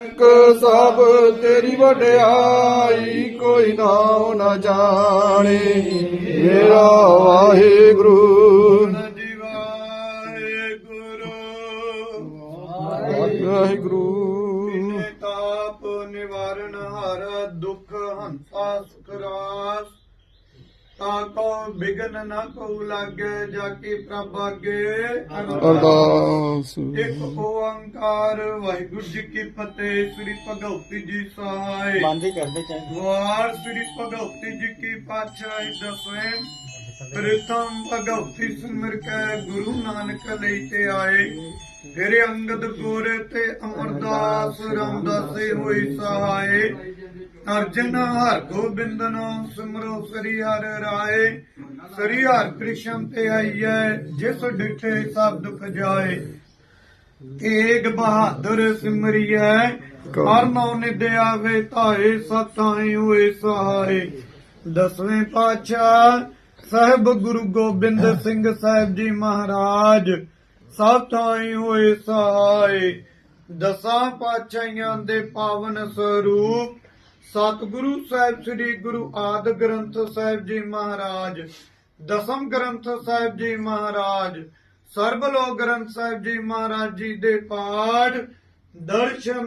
ਇੱਕ ਸਭ ਤੇਰੀ ਵਡਿਆਈ ਕੋਈ ਨਾਮ ਨਾ ਜਾਣੇ। ਮੇਰਾ ਵਾਹਿਗੁਰੂ। ਜੀਵਾਏ ਗੁਰੂ ਵਾਹਿਗੁਰੂ ਤਾਪ ਨਿਵਾਰਨ ਹਰ ਦੁਖ ਹੰਸਾ ਸੁਖ ਰਾਸ ਤਾ ਕੋ ਬਿਗਨ ਨ ਕੋ ਲਾਗੇ ਜਾ ਕੀ ਪ੍ਰਭ ਅੱਗੇ। ਅਰਦਾਸ। ਇੱਕ ਓੰਕਾਰ ਵਾਹਿਗੁਰੂ ਜੀ ਕੀ ਫਤਿਹ ਸ੍ਰੀ ਭਗਵਤੀ ਜੀ ਸਹਾਇ। ਬੰਦ ਕਰਦੇ ਚਾਹੀਏ ਵਾਰ ਸ੍ਰੀ ਭਗਵਤੀ ਜੀ ਕੀ ਪਾਤਸ਼ਾਹੀ ਦਸਵੇਂ ਪ੍ਰਥਮ ਭਗਵਤੀ ਸਿਮਰ ਕੇ ਗੁਰੂ ਨਾਨਕ ਲਈ ਤੇ ਆਏ। ਤੇਰੇ ਅੰਗਦ ਗੋਰੇ ਤੇ ਅਮਰਦਾਸ ਰਾਮਦਾਸੇ ਹੋਈ ਸਹਾਏ ਅਰਜਨ ਹਰ ਗੋਬਿੰਦ ਨਾਮ ਸਿਮਰੋ ਸ੍ਰੀ ਹਰ ਰਾਏ। ਸ੍ਰੀ ਹਰ ਕ੍ਰਿਸ਼ਨ ਤੇ ਆਈਐ, ਜਿਸ ਡਿਠੇ ਸਭ ਦੁਖ ਜਾਏ। ਏਕ ਬਹਾਦਰ ਸਿਮਰਿਐ, ਹਰ ਨਉ ਨਿਦ ਧਾਏ ਸਤਾਈ ਹੋਏ ਸਹਾਏ। ਦਸਵੇਂ ਪਾਤਸ਼ਾਹ ਸਾਹਿਬ ਗੁਰੂ ਗੋਬਿੰਦ ਸਿੰਘ ਸਾਹਿਬ ਜੀ ਮਹਾਰਾਜ, ਸਭ ਥਾਈ ਹੋਏ ਸਹਾਏ। ਦਸਾਂ ਪਾਤਸ਼ਾਹੀਆਂ ਦੇ ਪਾਵਨ ਸਰੂਪ ਸਤਿਗੁਰੂ ਸਾਹਿਬ, ਸ੍ਰੀ ਗੁਰੂ ਆਦਿ ਗ੍ਰੰਥ ਸਾਹਿਬ ਜੀ ਮਹਾਰਾਜ, ਦਸਮ ਗ੍ਰੰਥ ਸਾਹਿਬ ਜੀ ਮਹਾਰਾਜ ਸਰਬ ਲੋਕ ਗ੍ਰੰਥ ਸਾਹਿਬ ਜੀ ਮਹਾਰਾਜ ਜੀ ਦੇ ਪਾਠ, ਦਰਸ਼ਨ